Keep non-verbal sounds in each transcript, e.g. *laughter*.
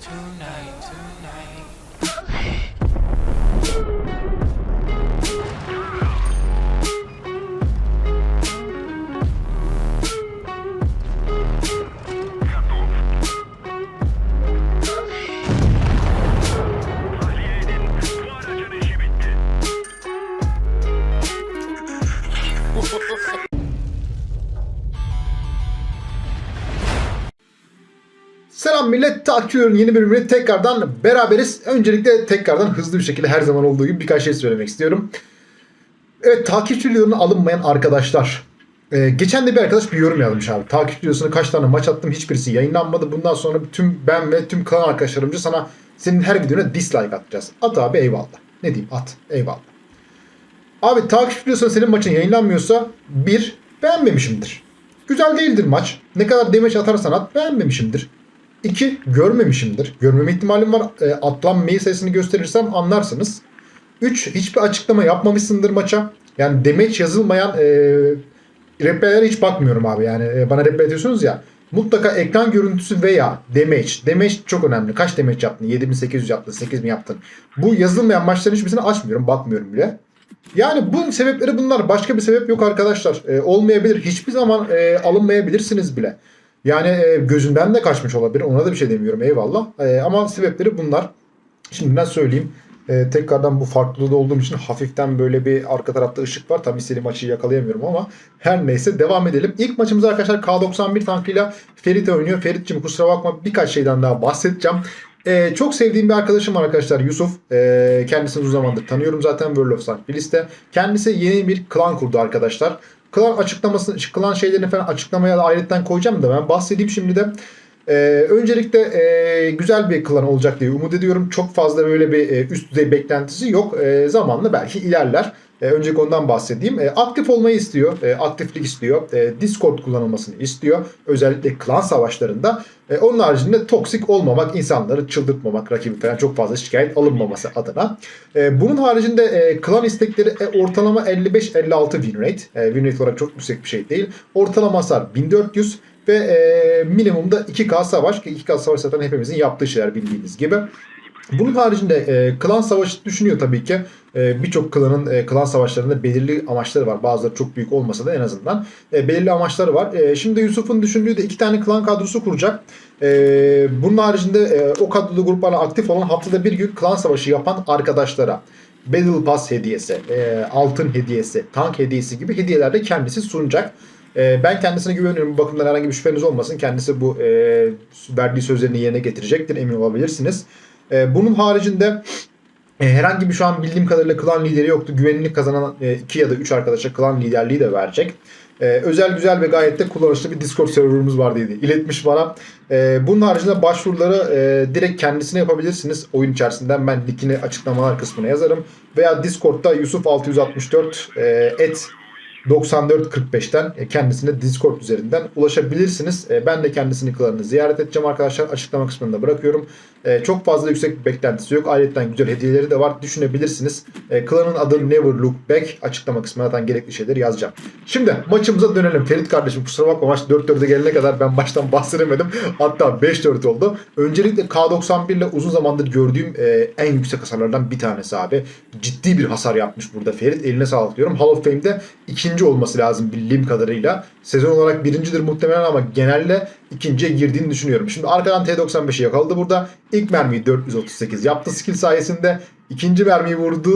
tonight, tonight. Takipçilerin yeni bölümüne tekrardan beraberiz. Öncelikle tekrardan hızlı bir şekilde her zaman olduğu gibi birkaç şey söylemek istiyorum. Evet, takipçi videolarına alınmayan arkadaşlar. Ee, geçen de bir arkadaş bir yorum yazmış abi. Takipçi videosuna kaç tane maç attım hiçbirisi yayınlanmadı. Bundan sonra tüm ben ve tüm klan arkadaşlarımca sana senin her videona dislike atacağız. At abi eyvallah. Ne diyeyim at eyvallah. Abi takipçi videosuna senin maçın yayınlanmıyorsa bir beğenmemişimdir. Güzel değildir maç. Ne kadar demeç atarsan at beğenmemişimdir. İki görmemişimdir. Görmeme ihtimalim var. E, atılan mail sayısını gösterirsem anlarsınız. Üç hiçbir açıklama yapmamışsındır maça. Yani demeç yazılmayan e, replilere hiç bakmıyorum abi. Yani e, bana reply ediyorsunuz ya. Mutlaka ekran görüntüsü veya demeç. Demeç çok önemli. Kaç demeç yaptın? 7800 yaptın, 8000 yaptın. Bu yazılmayan maçların hiçbirisini açmıyorum. Bakmıyorum bile. Yani bu sebepleri bunlar. Başka bir sebep yok arkadaşlar. E, olmayabilir. Hiçbir zaman e, alınmayabilirsiniz bile. Yani e, gözümden de kaçmış olabilir. Ona da bir şey demiyorum eyvallah. E, ama sebepleri bunlar. Şimdiden söyleyeyim. E, tekrardan bu farklılığı olduğum için hafiften böyle bir arka tarafta ışık var. Tabii istediğim açıyı yakalayamıyorum ama her neyse devam edelim. İlk maçımız arkadaşlar K91 tankıyla Ferit oynuyor. Ferit'cim kusura bakma birkaç şeyden daha bahsedeceğim. Ee, çok sevdiğim bir arkadaşım var arkadaşlar Yusuf. Ee, kendisini uzun zamandır tanıyorum zaten World of Tanks Kendisi yeni bir klan kurdu arkadaşlar. Klan açıklamasını, klan şeylerini falan açıklamaya da ayrıca koyacağım da ben bahsedeyim şimdi de. Ee, öncelikle e, güzel bir klan olacak diye umut ediyorum. Çok fazla böyle bir e, üst düzey beklentisi yok. E, zamanla belki ilerler. E, önce ondan bahsedeyim. E, aktif olmayı istiyor. E, aktiflik istiyor. E, Discord kullanılmasını istiyor. Özellikle klan savaşlarında. E, onun haricinde toksik olmamak, insanları çıldırtmamak, rakibi falan çok fazla şikayet alınmaması adına. E, bunun haricinde e, klan istekleri e, ortalama 55-56 win rate. E, win rate olarak çok yüksek bir şey değil. Ortalama hasar 1400 ve e, minimumda 2K savaş. ki 2K savaş zaten hepimizin yaptığı şeyler bildiğiniz gibi. Bunun haricinde e, klan savaşı düşünüyor tabii ki. E, Birçok klanın e, klan savaşlarında belirli amaçları var. Bazıları çok büyük olmasa da en azından e, belirli amaçları var. E, şimdi Yusuf'un düşündüğü de iki tane klan kadrosu kuracak. E, bunun haricinde e, o kadrolu gruplarla aktif olan haftada bir gün klan savaşı yapan arkadaşlara Battle Pass hediyesi, e, altın hediyesi, tank hediyesi gibi hediyeler de kendisi sunacak. E, ben kendisine güveniyorum. Bu bakımdan herhangi bir şüpheniz olmasın. Kendisi bu e, verdiği sözlerini yerine getirecektir. Emin olabilirsiniz. E, bunun haricinde e, herhangi bir şu an bildiğim kadarıyla klan lideri yoktu. Güvenilirlik kazanan 2 ya da 3 arkadaşa klan liderliği de verecek. E, özel güzel ve gayet de kullanışlı bir Discord serverımız var diye iletmiş bana. E, bunun haricinde başvuruları e, direkt kendisine yapabilirsiniz. Oyun içerisinden ben linkini açıklamalar kısmına yazarım. Veya Discord'da Yusuf 664 e, et 9445'ten e, kendisine Discord üzerinden ulaşabilirsiniz. E, Ben de kendisini klanını ziyaret edeceğim arkadaşlar. Açıklama kısmında bırakıyorum. E, Çok fazla yüksek bir beklentisi yok. Ayrıca güzel hediyeleri de var. Düşünebilirsiniz. E, Klanın adı Never Look Back. Açıklama kısmına zaten gerekli şeyleri yazacağım. Şimdi maçımıza dönelim. Ferit kardeşim kusura bakma maç 4-4'e gelene kadar ben baştan *laughs* bahsedemedim. Hatta 5-4 oldu. Öncelikle K91 ile uzun zamandır gördüğüm e, en yüksek hasarlardan bir tanesi abi. Ciddi bir hasar yapmış burada Ferit. Eline sağlık diyorum. Hall of Fame'de ikinci olması lazım bildiğim kadarıyla. Sezon olarak birincidir muhtemelen ama genelde ikinciye girdiğini düşünüyorum. Şimdi arkadan T95'i yakaladı burada. İlk mermiyi 438 yaptı skill sayesinde. İkinci mermiyi vurdu.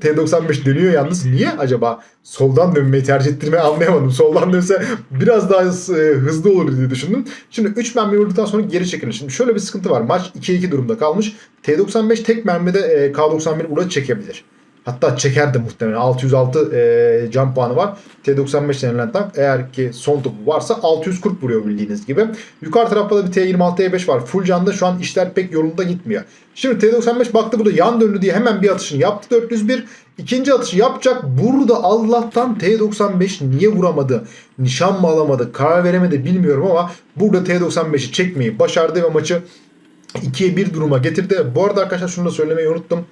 T95 dönüyor yalnız. Niye acaba? Soldan dönmeyi tercih ettirmeyi anlayamadım. Soldan dönse biraz daha e, hızlı olur diye düşündüm. Şimdi 3 mermi vurduktan sonra geri çekilir. Şimdi şöyle bir sıkıntı var. Maç 2-2 durumda kalmış. T95 tek mermide e, K91 burada çekebilir. Hatta çekerdi muhtemelen. 606 e, can puanı var. T95 denilen tank eğer ki son topu varsa 640 vuruyor bildiğiniz gibi. Yukarı tarafta da bir T26 T5 var. Full canda şu an işler pek yolunda gitmiyor. Şimdi T95 baktı burada yan döndü diye hemen bir atışını yaptı 401. İkinci atışı yapacak. Burada Allah'tan T95 niye vuramadı? Nişan mı alamadı? Karar veremedi bilmiyorum ama burada T95'i çekmeyi başardı ve maçı 2'ye 1 duruma getirdi. Bu arada arkadaşlar şunu da söylemeyi unuttum.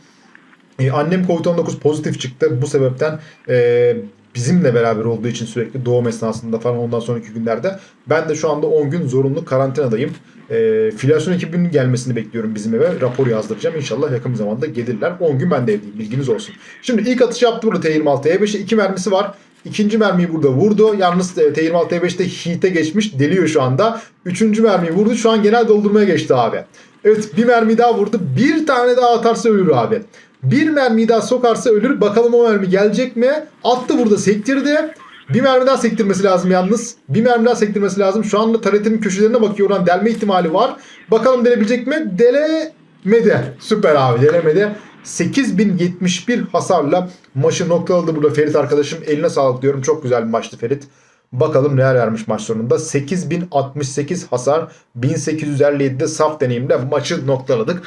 Ee, annem Covid-19 pozitif çıktı. Bu sebepten e, bizimle beraber olduğu için sürekli doğum esnasında falan ondan sonraki günlerde ben de şu anda 10 gün zorunlu karantinadayım. E, filyasyon ekibinin gelmesini bekliyorum bizim eve. Rapor yazdıracağım. İnşallah yakın zamanda gelirler. 10 gün ben de evdeyim. Bilginiz olsun. Şimdi ilk atış yaptı burada T26 E5'e. 2 mermisi var. İkinci mermiyi burada vurdu. Yalnız e, T26 E5'te Heat'e geçmiş. Deliyor şu anda. Üçüncü mermiyi vurdu. Şu an genel doldurmaya geçti abi. Evet bir mermi daha vurdu. Bir tane daha atarsa ölür abi. Bir mermi daha sokarsa ölür. Bakalım o mermi gelecek mi? Attı burada sektirdi. Bir mermi daha sektirmesi lazım yalnız. Bir mermi daha sektirmesi lazım. Şu anda taretinin köşelerine bakıyor. Oradan delme ihtimali var. Bakalım delebilecek mi? Delemedi. Süper abi delemedi. 8071 hasarla maçı noktaladı burada Ferit arkadaşım. Eline sağlık diyorum. Çok güzel bir maçtı Ferit. Bakalım neler vermiş maç sonunda. 8068 hasar. 1857'de saf deneyimle maçı noktaladık.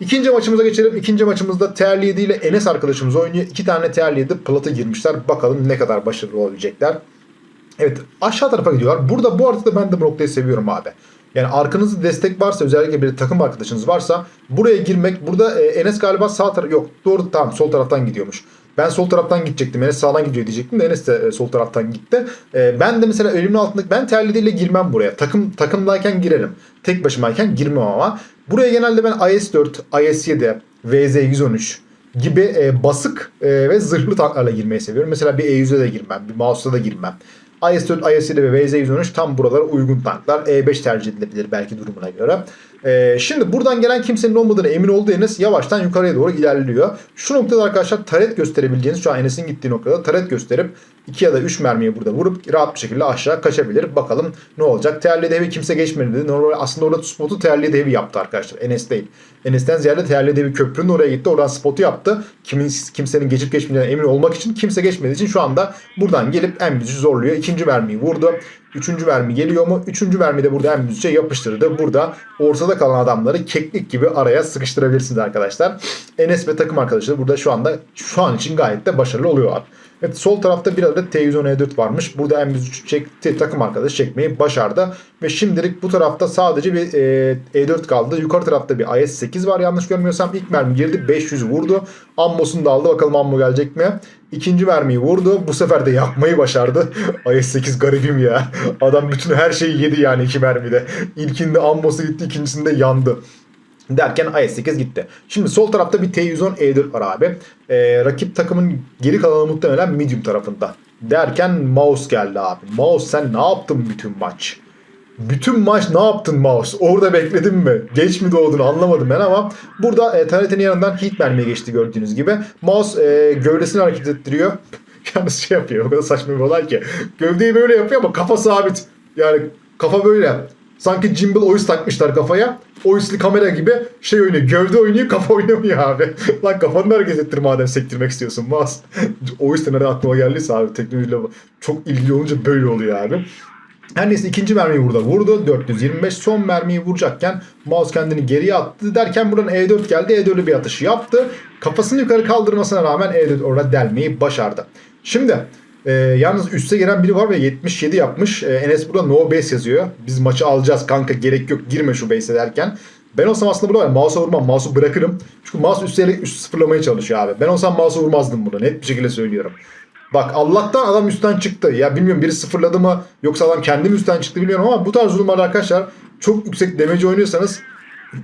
İkinci maçımıza geçelim. İkinci maçımızda TR7 ile Enes arkadaşımız oynuyor. İki tane TR7 plata girmişler. Bakalım ne kadar başarılı olabilecekler. Evet aşağı tarafa gidiyorlar. Burada bu arada ben de bu noktayı seviyorum abi. Yani arkanızda destek varsa özellikle bir takım arkadaşınız varsa buraya girmek burada e, Enes galiba sağ taraf yok doğru tamam sol taraftan gidiyormuş. Ben sol taraftan gidecektim. Enes sağdan gidiyor diyecektim de Enes de e, sol taraftan gitti. E, ben de mesela ölümün altındaki ben terliğiyle girmem buraya. Takım takımdayken girerim. Tek başımayken girmem ama. Buraya genelde ben IS-4, IS-7, VZ-113 gibi e, basık e, ve zırhlı tanklarla girmeyi seviyorum. Mesela bir E100'e de girmem, bir Mouse'da da girmem. IS-4, IS-7 ve VZ-113 tam buralara uygun tanklar. E5 tercih edilebilir belki durumuna göre. Ee, şimdi buradan gelen kimsenin olmadığını emin olduğu Enes yavaştan yukarıya doğru ilerliyor. Şu noktada arkadaşlar taret gösterebileceğiniz şu an Enes'in gittiği noktada taret gösterip 2 ya da 3 mermiyi burada vurup rahat bir şekilde aşağı kaçabilir. Bakalım ne olacak. Terli devi kimse geçmedi dedi. Normal aslında orada spotu terli devi yaptı arkadaşlar. Enes değil. Enes'ten ziyade terli devi köprünün oraya gitti. Oradan spotu yaptı. Kimin kimsenin geçip geçmeyeceğine emin olmak için kimse geçmediği için şu anda buradan gelip en büyücü zorluyor. İkinci mermiyi vurdu. Üçüncü mermi geliyor mu? Üçüncü mermi de burada en büyücüye yapıştırdı. Burada ortada kalan adamları keklik gibi araya sıkıştırabilirsiniz arkadaşlar. Enes ve takım arkadaşları burada şu anda şu an için gayet de başarılı oluyorlar. Evet sol tarafta bir adet T110E4 varmış. Burada en büyücü çekti, takım arkadaşı çekmeyi başardı. Ve şimdilik bu tarafta sadece bir e, E4 kaldı. Yukarı tarafta bir IS-8 var yanlış görmüyorsam. İlk mermi girdi 500 vurdu. Ammos'unu da aldı. Bakalım ammo gelecek mi? İkinci mermiyi vurdu. Bu sefer de yakmayı başardı. *laughs* IS-8 garibim ya. Adam bütün her şeyi yedi yani iki mermide. İlkinde ammosu gitti ikincisinde yandı. Derken IS-8 gitti. Şimdi sol tarafta bir T110 E4 var abi. Ee, rakip takımın geri kalanı muhtemelen medium tarafında. Derken Mouse geldi abi. Mouse sen ne yaptın bütün maç? Bütün maç ne yaptın Mouse? Orada bekledin mi? Geç mi doğdun anlamadım ben ama burada e, TRT'nin yanından hit mermiye geçti gördüğünüz gibi. Mouse e, gövdesini hareket ettiriyor. *laughs* Yalnız şey yapıyor o kadar saçma bir olay ki. Gövdeyi böyle yapıyor ama kafa sabit. Yani kafa böyle. Sanki gimbal oyuz takmışlar kafaya. Oyuslu kamera gibi şey oynuyor. Gövde oynuyor kafa oynamıyor abi. *laughs* Lan kafanı hareket ettir madem sektirmek istiyorsun. Mouse. Oyus da nereden aklıma geldiyse abi teknolojiyle çok ilgili olunca böyle oluyor abi. Her neyse ikinci mermiyi burada vurdu. 425 son mermiyi vuracakken mouse kendini geriye attı derken buradan E4 geldi. E4'e bir atış yaptı. Kafasını yukarı kaldırmasına rağmen E4 orada delmeyi başardı. Şimdi e, yalnız üste giren biri var ve 77 yapmış. E, Enes burada no base yazıyor. Biz maçı alacağız kanka gerek yok girme şu base'e derken. Ben olsam aslında burada var. Mouse'a vurmam. Mouse'u bırakırım. Çünkü mouse üstelik üst sıfırlamaya çalışıyor abi. Ben olsam mouse'a vurmazdım burada. Net bir şekilde söylüyorum. Bak Allah'tan adam üstten çıktı. Ya bilmiyorum biri sıfırladı mı yoksa adam kendi üstten çıktı bilmiyorum ama bu tarz durumlarda arkadaşlar çok yüksek damage oynuyorsanız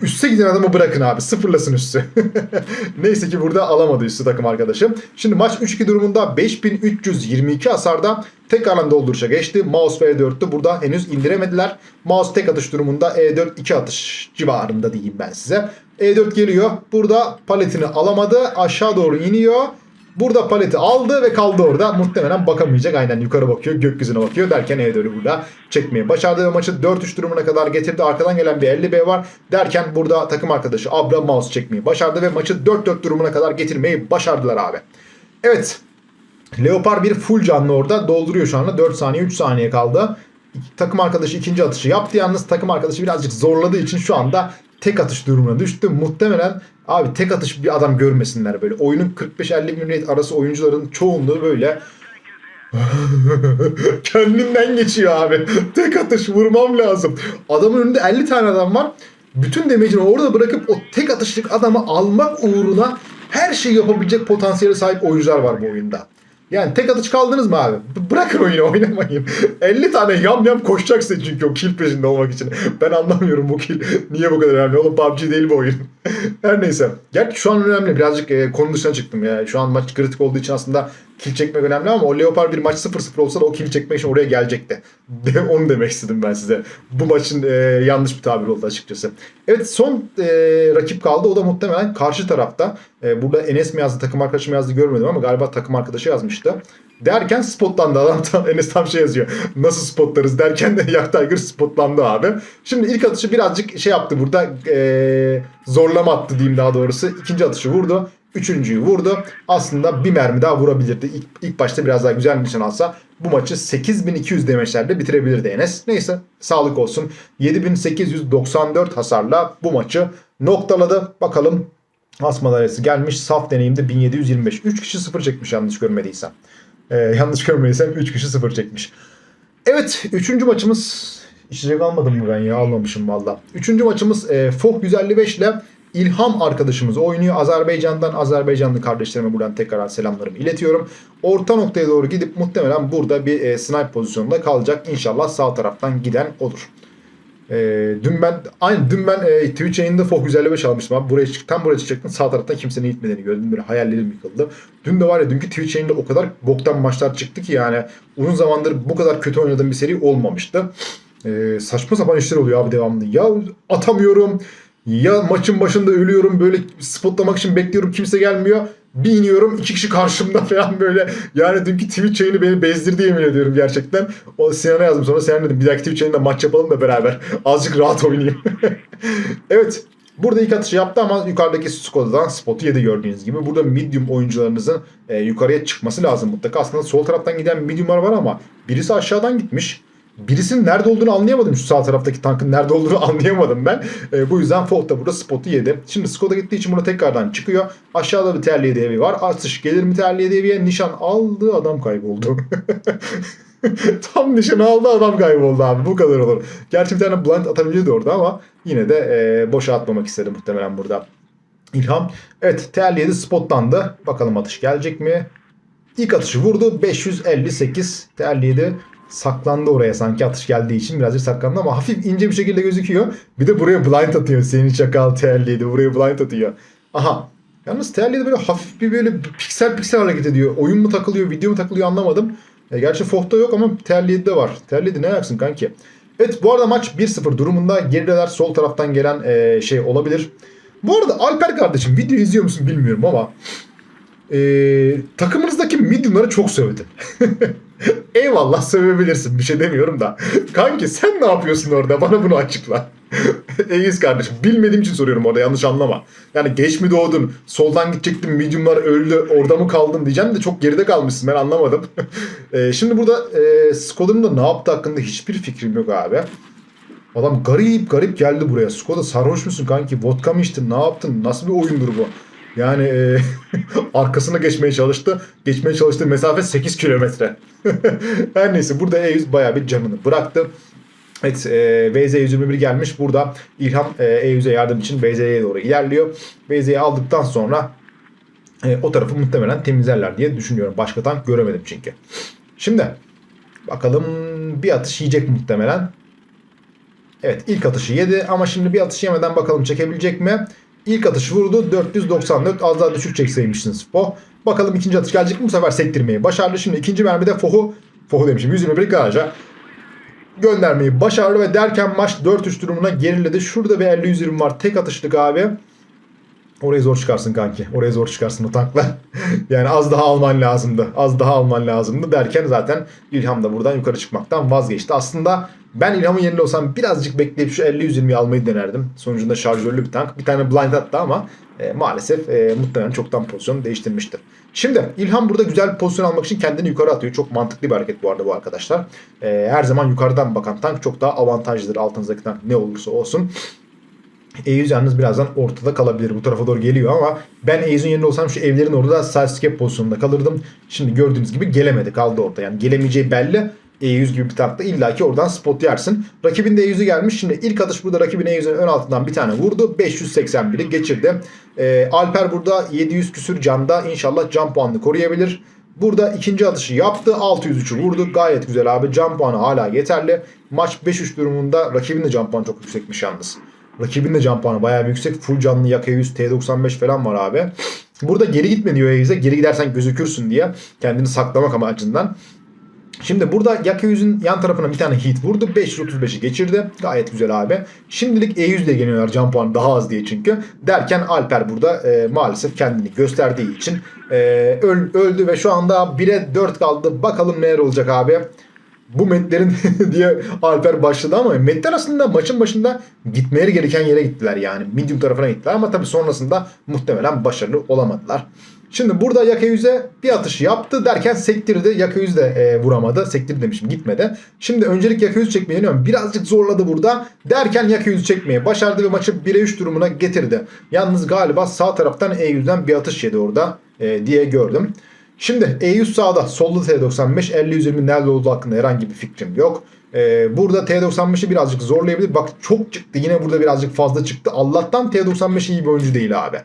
üste giden adamı bırakın abi. Sıfırlasın üstü. *laughs* Neyse ki burada alamadı üstü takım arkadaşım. Şimdi maç 3-2 durumunda 5322 hasarda tek alan dolduruşa geçti. Mouse ve E4'tü burada henüz indiremediler. Mouse tek atış durumunda E4 2 atış civarında diyeyim ben size. E4 geliyor. Burada paletini alamadı. Aşağı doğru iniyor. Burada paleti aldı ve kaldı orada. Muhtemelen bakamayacak. Aynen yukarı bakıyor. Gökyüzüne bakıyor. Derken E4'ü burada çekmeye başardı ve maçı 4-3 durumuna kadar getirdi. Arkadan gelen bir 50B var. Derken burada takım arkadaşı Abra Mouse çekmeyi başardı ve maçı 4-4 durumuna kadar getirmeyi başardılar abi. Evet. Leopard bir full canlı orada. Dolduruyor şu anda. 4 saniye 3 saniye kaldı. Takım arkadaşı ikinci atışı yaptı. Yalnız takım arkadaşı birazcık zorladığı için şu anda tek atış durumuna düştü. Muhtemelen abi tek atış bir adam görmesinler böyle. Oyunun 45-50 milyon arası oyuncuların çoğunluğu böyle *laughs* kendinden geçiyor abi. Tek atış vurmam lazım. Adamın önünde 50 tane adam var. Bütün demecini orada bırakıp o tek atışlık adamı almak uğruna her şeyi yapabilecek potansiyele sahip oyuncular var bu oyunda. Yani tek atış kaldınız mı abi? B- Bırakın oyunu *laughs* oynamayın. 50 tane yam yam koşacaksın çünkü o kill peşinde olmak için. Ben anlamıyorum bu kill niye bu kadar önemli. Oğlum PUBG değil bu oyun. *laughs* Her neyse. Gerçi şu an önemli. Birazcık e, konu dışına çıktım ya. Şu an maç kritik olduğu için aslında kill çekmek önemli ama o Leopard bir maç 0-0 olsa da o kill çekmek için oraya gelecekti. *laughs* Onu demek istedim ben size. Bu maçın e, yanlış bir tabir oldu açıkçası. Evet son e, rakip kaldı. O da muhtemelen karşı tarafta. E, burada Enes mi yazdı takım arkadaşı mı yazdı görmedim ama galiba takım arkadaşı yazmıştı. Derken spotlandı adam. Tam, *laughs* Enes tam şey yazıyor. Nasıl spotlarız derken de *laughs* Yak Tiger spotlandı abi. Şimdi ilk atışı birazcık şey yaptı burada. e, zorlama attı diyeyim daha doğrusu. İkinci atışı vurdu. Üçüncüyü vurdu. Aslında bir mermi daha vurabilirdi. İlk, ilk başta biraz daha güzel nişan alsa bu maçı 8200 demeçlerle bitirebilirdi Enes. Neyse sağlık olsun. 7894 hasarla bu maçı noktaladı. Bakalım As madalyası gelmiş. Saf deneyimde 1725. 3 kişi sıfır çekmiş yanlış görmediysem. Ee, *laughs* yanlış görmediysem 3 kişi sıfır çekmiş. Evet 3. maçımız içecek almadım mı ben ya almamışım valla. 3. maçımız e, Foh 155 ile İlham arkadaşımız oynuyor. Azerbaycan'dan Azerbaycanlı kardeşlerime buradan tekrar selamlarımı iletiyorum. Orta noktaya doğru gidip muhtemelen burada bir e, snipe pozisyonunda kalacak. İnşallah sağ taraftan giden olur. E, dün ben aynı dün ben e, Twitch yayında Foh 155 almıştım abi. Buraya çık, tam buraya çıkacaktım. Sağ taraftan kimsenin gitmediğini gördüm. Böyle hayallerim yıkıldı. Dün de var ya dünkü Twitch yayında o kadar boktan maçlar çıktı ki yani uzun zamandır bu kadar kötü oynadığım bir seri olmamıştı. E, saçma sapan işler oluyor abi devamlı. Ya atamıyorum. Ya maçın başında ölüyorum böyle spotlamak için bekliyorum kimse gelmiyor. Bir iniyorum iki kişi karşımda *laughs* falan böyle. Yani dünkü Twitch yayını beni bezdirdi yemin ediyorum gerçekten. O Sinan'a yazdım sonra Sinan dedim bir dahaki Twitch yayında maç yapalım da beraber. *laughs* Azıcık rahat oynayayım. *laughs* evet. Burada ilk atışı yaptı ama yukarıdaki Skoda'dan spotu yedi gördüğünüz gibi. Burada medium oyuncularınızın e, yukarıya çıkması lazım mutlaka. Aslında sol taraftan giden mediumlar var ama birisi aşağıdan gitmiş. Birisinin nerede olduğunu anlayamadım. Şu sağ taraftaki tankın nerede olduğunu *laughs* anlayamadım ben. E, bu yüzden Folt da burada spotu yedi. Şimdi Skoda gittiği için burada tekrardan çıkıyor. Aşağıda bir terliye evi var. Atış gelir mi terliye eviye? Nişan aldı adam kayboldu. *laughs* Tam nişan aldı adam kayboldu abi. Bu kadar olur. Gerçi bir tane blind atabiliyordu orada ama yine de e, boşa atmamak istedi muhtemelen burada. İlham. Evet T57 spotlandı. Bakalım atış gelecek mi? İlk atışı vurdu. 558 T57 saklandı oraya sanki atış geldiği için birazcık saklandı ama hafif ince bir şekilde gözüküyor. Bir de buraya blind atıyor. Senin çakal T57 buraya blind atıyor. Aha. Yalnız T57 böyle hafif bir böyle piksel piksel hareket ediyor. Oyun mu takılıyor, video mu takılıyor anlamadım. E, gerçi Foh'ta yok ama T57'de var. T57 ne yaksın kanki? Evet bu arada maç 1-0 durumunda. Gerideler sol taraftan gelen e, şey olabilir. Bu arada Alper kardeşim video izliyor musun bilmiyorum ama e, takımınızdaki mediumları çok sövdün. *laughs* *laughs* Eyvallah sövebilirsin bir şey demiyorum da. Kanki sen ne yapıyorsun orada bana bunu açıkla. *laughs* Eyiz kardeşim bilmediğim için soruyorum orada yanlış anlama. Yani geç mi doğdun soldan gidecektin mediumlar öldü orada mı kaldın diyeceğim de çok geride kalmışsın ben anlamadım. *laughs* e, şimdi burada e, Skoda'nın da ne yaptı hakkında hiçbir fikrim yok abi. Adam garip garip geldi buraya. Skoda sarhoş musun kanki? Vodka mı içtin? Ne yaptın? Nasıl bir oyundur bu? Yani e, *laughs* arkasına geçmeye çalıştı. Geçmeye çalıştığı mesafe 8 kilometre. *laughs* Her neyse burada E100 bayağı bir canını bıraktı. Evet e, VZ121 gelmiş. Burada İlham e, E100'e yardım için VZ'ye doğru ilerliyor. VZ'yi aldıktan sonra e, o tarafı muhtemelen temizlerler diye düşünüyorum. Başka tank göremedim çünkü. Şimdi bakalım bir atış yiyecek muhtemelen. Evet ilk atışı yedi ama şimdi bir atış yemeden bakalım çekebilecek mi? İlk atış vurdu 494 az daha düşük çekseymişsiniz Foh. Bakalım ikinci atış gelecek mi bu sefer sektirmeyi başardı. Şimdi ikinci mermide Foh'u Foh'u demişim 121 garaja göndermeyi başardı ve derken maç 4-3 durumuna geriledi. Şurada bir 50-120 var tek atışlık abi. Orayı zor çıkarsın kanki. Orayı zor çıkarsın o tankla. *laughs* yani az daha alman lazımdı. Az daha alman lazımdı derken zaten İlham da buradan yukarı çıkmaktan vazgeçti. Aslında ben İlham'ın yerinde olsam birazcık bekleyip şu 50-120'yi almayı denerdim. Sonucunda şarjörlü bir tank. Bir tane blind attı ama e, maalesef e, muhtemelen çoktan pozisyon değiştirmiştir. Şimdi İlham burada güzel bir pozisyon almak için kendini yukarı atıyor. Çok mantıklı bir hareket bu arada bu arkadaşlar. E, her zaman yukarıdan bakan tank çok daha avantajlıdır altınızdaki tank ne olursa olsun. E100 yalnız birazdan ortada kalabilir. Bu tarafa doğru geliyor ama ben E100'ün yerinde olsam şu evlerin orada sidescape pozisyonunda kalırdım. Şimdi gördüğünüz gibi gelemedi kaldı orada. Yani gelemeyeceği belli. E100 gibi bir tankta illaki oradan spot yersin. Rakibin de E100'ü gelmiş. Şimdi ilk atış burada rakibin E100'ün ön altından bir tane vurdu. 581'i geçirdi. Ee, Alper burada 700 küsür canda inşallah can puanını koruyabilir. Burada ikinci atışı yaptı. 603'ü vurdu. Gayet güzel abi. Can puanı hala yeterli. Maç 5-3 durumunda rakibin de can puanı çok yüksekmiş yalnız. Rakibin de can puanı bayağı yüksek. Full canlı yaka 100 T95 falan var abi. Burada geri gitme diyor Eyüz'e. Geri gidersen gözükürsün diye. Kendini saklamak amacından. Şimdi burada Yaka 100'ün yan tarafına bir tane hit vurdu. 535'i geçirdi. Gayet güzel abi. Şimdilik E100 ile geliyorlar can puanı daha az diye çünkü. Derken Alper burada e, maalesef kendini gösterdiği için e, öl- öldü ve şu anda 1'e 4 kaldı. Bakalım neler olacak abi. Bu metlerin *laughs* diye Alper başladı ama metler aslında maçın başında gitmeleri gereken yere gittiler yani. Medium tarafına gittiler ama tabii sonrasında muhtemelen başarılı olamadılar. Şimdi burada Yaka 100'e bir atış yaptı derken sektirdi. 100 de e, vuramadı. Sektirdi demişim gitmedi. Şimdi öncelik Yaka 100 çekmeyi deniyorum. Birazcık zorladı burada. Derken Yaka 100 çekmeyi başardı ve maçı 1'e 3 durumuna getirdi. Yalnız galiba sağ taraftan E100'den bir atış yedi orada e, diye gördüm. Şimdi E100 sağda, solda T95, 50-120 nerede olduğu hakkında herhangi bir fikrim yok. Ee, burada T95'i birazcık zorlayabilir. Bak çok çıktı. Yine burada birazcık fazla çıktı. Allah'tan T95 iyi bir oyuncu değil abi.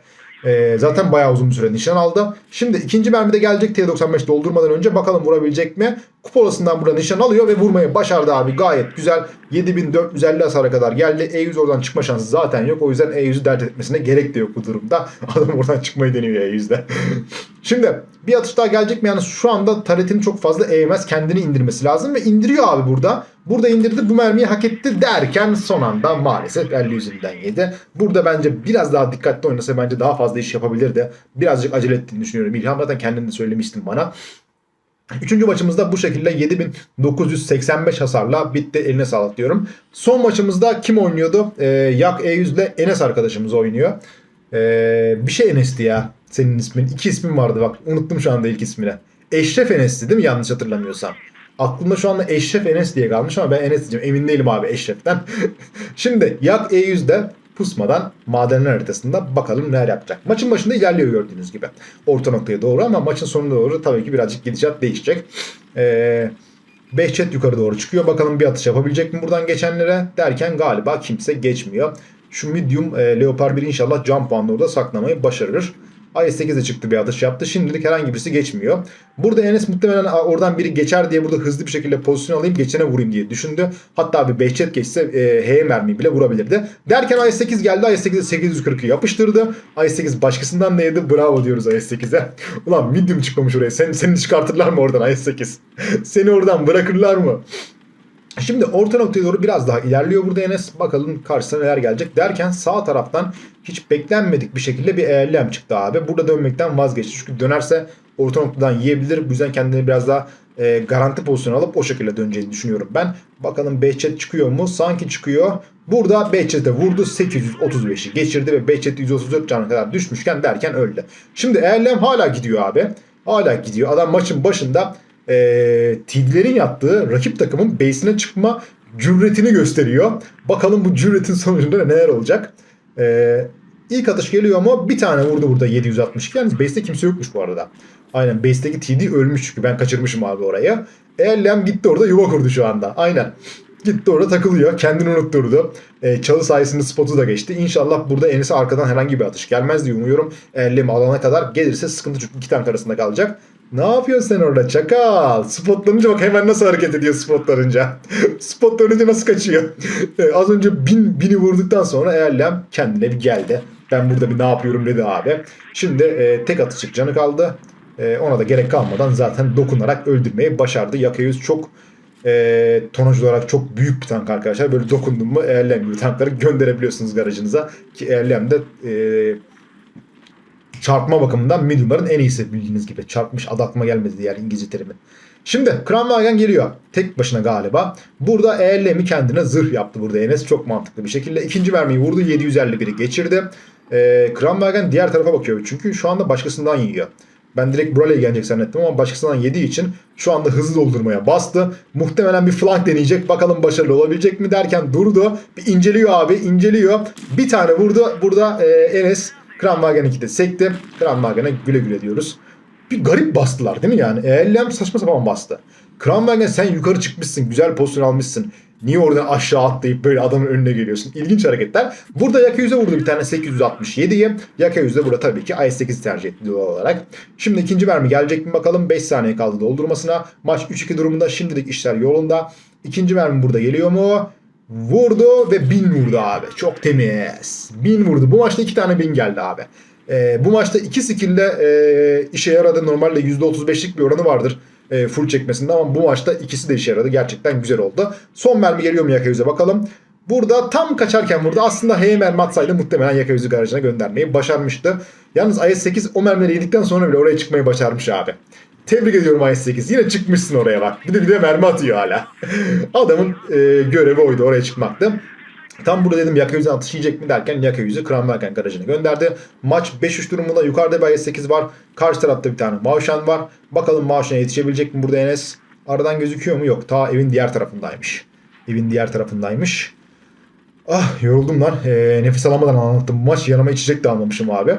Ee, zaten bayağı uzun bir süre nişan aldı. Şimdi ikinci mermi de gelecek T95 doldurmadan önce. Bakalım vurabilecek mi? Kupolasından burada nişan alıyor ve vurmayı başardı abi. Gayet güzel. 7450 hasara kadar geldi. E100 oradan çıkma şansı zaten yok. O yüzden E100'ü dert etmesine gerek de yok bu durumda. *laughs* Adam oradan çıkmayı deniyor E100'de. *laughs* Şimdi bir atış daha gelecek mi? Yani şu anda taretini çok fazla eğmez. Kendini indirmesi lazım ve indiriyor abi burada. Burada indirdi bu mermiyi hak etti derken son anda maalesef 50 yüzünden yedi. Burada bence biraz daha dikkatli oynasa bence daha fazla iş yapabilirdi. Birazcık acele ettiğini düşünüyorum. İlham zaten kendin de söylemiştin bana. Üçüncü maçımızda bu şekilde 7985 hasarla bitti. Eline sağlık diyorum. Son maçımızda kim oynuyordu? Ee, Yak E100 ile Enes arkadaşımız oynuyor. Ee, bir şey Enes'ti ya. Senin ismin. İki ismin vardı bak. Unuttum şu anda ilk ismini. Eşref Enes'ti değil mi? Yanlış hatırlamıyorsam. Aklımda şu anda Eşref Enes diye kalmış ama ben Enes diyeceğim. Emin değilim abi Eşref'ten. *laughs* Şimdi Yak E100'de pusmadan madenler haritasında bakalım neler yapacak. Maçın başında ilerliyor gördüğünüz gibi. Orta noktaya doğru ama maçın sonuna doğru tabii ki birazcık gidişat değişecek. Ee, Behçet yukarı doğru çıkıyor. Bakalım bir atış yapabilecek mi buradan geçenlere derken galiba kimse geçmiyor. Şu medium e, Leopard 1 inşallah jump puanını orada saklamayı başarır. IS-8 de çıktı bir atış yaptı. Şimdilik herhangi birisi geçmiyor. Burada Enes muhtemelen "Aa, oradan biri geçer diye burada hızlı bir şekilde pozisyon alayım geçene vurayım diye düşündü. Hatta bir Behçet geçse e, H mermi bile vurabilirdi. Derken IS-8 geldi. IS-8'e 840'ı yapıştırdı. IS-8 başkasından neydi? Bravo diyoruz IS-8'e. Ulan medium çıkmamış oraya. Sen, seni çıkartırlar mı oradan IS-8? *laughs* Seni oradan bırakırlar mı? Şimdi orta noktaya doğru biraz daha ilerliyor burada Enes. Bakalım karşısına neler gelecek derken sağ taraftan hiç beklenmedik bir şekilde bir eğerlem çıktı abi. Burada dönmekten vazgeçti. Çünkü dönerse orta noktadan yiyebilir. Bu yüzden kendini biraz daha e, garanti pozisyona alıp o şekilde döneceğini düşünüyorum ben. Bakalım Behçet çıkıyor mu? Sanki çıkıyor. Burada Behçet'e vurdu. 835'i geçirdi ve Behçet 134 canına kadar düşmüşken derken öldü. Şimdi eğerlem hala gidiyor abi. Hala gidiyor. Adam maçın başında e, Tidler'in yaptığı rakip takımın base'ine çıkma cüretini gösteriyor. Bakalım bu cüretin sonucunda neler olacak. E, ilk atış geliyor ama bir tane vurdu burada 762. Yalnız base'te kimse yokmuş bu arada. Aynen base'teki TD ölmüş çünkü ben kaçırmışım abi oraya. Eğerlem gitti orada yuva kurdu şu anda. Aynen. Gitti orada takılıyor. Kendini unutturdu. E, çalı sayesinde spotu da geçti. İnşallah burada Enes'e arkadan herhangi bir atış gelmez diye umuyorum. Eğerlemi alana kadar gelirse sıkıntı çünkü iki tank arasında kalacak. Ne yapıyorsun sen orada çakal? Spotlanınca bak hemen nasıl hareket ediyor spotlanınca. *laughs* spotlanınca nasıl kaçıyor? *laughs* E, az önce bin, bini vurduktan sonra Eğerlem kendine bir geldi. Ben burada bir ne yapıyorum dedi abi. Şimdi e, tek atışık canı kaldı. E, ona da gerek kalmadan zaten dokunarak öldürmeyi başardı. Yakayüz çok e, tonaj olarak çok büyük bir tank arkadaşlar. Böyle dokundun mu Eğerlem gibi tankları gönderebiliyorsunuz garajınıza. Ki Eğerlem de e, çarpma bakımından mediumların en iyisi bildiğiniz gibi. Çarpmış adı aklıma gelmedi diğer İngilizce terimi. Şimdi Kranwagen geliyor. Tek başına galiba. Burada Eğerlem'i kendine zırh yaptı burada Enes. Çok mantıklı bir şekilde. İkinci mermiyi vurdu. 751'i geçirdi. Ee, Kranwagen diğer tarafa bakıyor. Çünkü şu anda başkasından yiyor. Ben direkt buraya gelecek zannettim ama başkasından yediği için şu anda hızlı doldurmaya bastı. Muhtemelen bir flank deneyecek. Bakalım başarılı olabilecek mi derken durdu. Bir inceliyor abi inceliyor. Bir tane vurdu. Burada e, Enes Kranwagen 2'de sekti. Kranwagen'e güle güle diyoruz. Bir garip bastılar değil mi yani? Eğerlem saçma sapan bastı. Kranwagen sen yukarı çıkmışsın. Güzel pozisyon almışsın. Niye oradan aşağı atlayıp böyle adamın önüne geliyorsun? İlginç hareketler. Burada Yaka 100'e vurdu bir tane 867'yi. Yaka 100'de burada tabii ki i8 tercih etti doğal olarak. Şimdi ikinci mermi gelecek mi bakalım. 5 saniye kaldı doldurmasına. Maç 3-2 durumunda şimdilik işler yolunda. İkinci mermi burada geliyor mu? Vurdu ve 1000 vurdu abi. Çok temiz. 1000 vurdu. Bu maçta 2 tane 1000 geldi abi. Ee, bu maçta iki skill'de e, işe yaradı. Normalde %35'lik bir oranı vardır e, full çekmesinde ama bu maçta ikisi de işe yaradı. Gerçekten güzel oldu. Son mermi geliyor mu Yaka Yüz'e bakalım. Burada tam kaçarken vurdu. Aslında H mermi atsaydı muhtemelen Yaka Yüz'ü garajına göndermeyi başarmıştı. Yalnız IS-8 o mermileri yedikten sonra bile oraya çıkmayı başarmış abi. Tebrik ediyorum IS-8. Yine çıkmışsın oraya bak. Bir de bir de mermi atıyor hala. *laughs* Adamın e, görevi oydu oraya çıkmaktı. Tam burada dedim Yaka yüzden atış yiyecek mi derken Yaka yüzü Krambergen garajına gönderdi. Maç 5-3 durumunda yukarıda bir IS-8 var. Karşı tarafta bir tane Mavşan var. Bakalım Mavşan'a yetişebilecek mi burada Enes? Aradan gözüküyor mu? Yok. Ta evin diğer tarafındaymış. Evin diğer tarafındaymış. Ah yoruldum lan. Ee, nefes alamadan anlattım maç. Yanıma içecek de almamışım abi.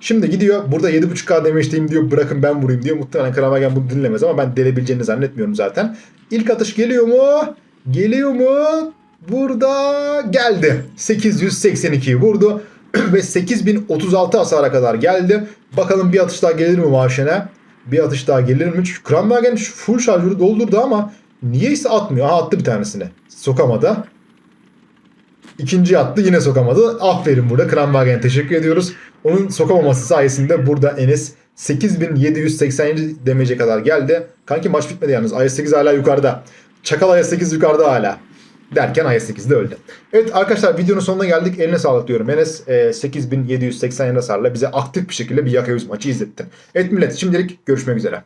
Şimdi gidiyor. Burada 7.5K demeçteyim diyor. Bırakın ben vurayım diyor. Muhtemelen Krambergen bunu dinlemez ama ben delebileceğini zannetmiyorum zaten. İlk atış geliyor mu? Geliyor mu? Burada geldi. 882 vurdu *clears throat* ve 8036 hasara kadar geldi. Bakalım bir atış daha gelir mi Mavşen'e? Bir atış daha gelir mi? Şu full şarjörü doldurdu ama niyeyse atmıyor. Aha attı bir tanesini. Sokamadı. İkinci attı yine sokamadı. Aferin burada Krambergen'e teşekkür ediyoruz. Onun sokamaması sayesinde burada Enes 8787 demece kadar geldi. Kanki maç bitmedi yalnız. IS-8 hala yukarıda. Çakal IS-8 yukarıda hala. Derken IS-8 de öldü. Evet arkadaşlar videonun sonuna geldik. Eline sağlık diyorum. Enes e, 8787 hasarla bize aktif bir şekilde bir Yaka 100 maçı izletti. Evet millet şimdilik görüşmek üzere.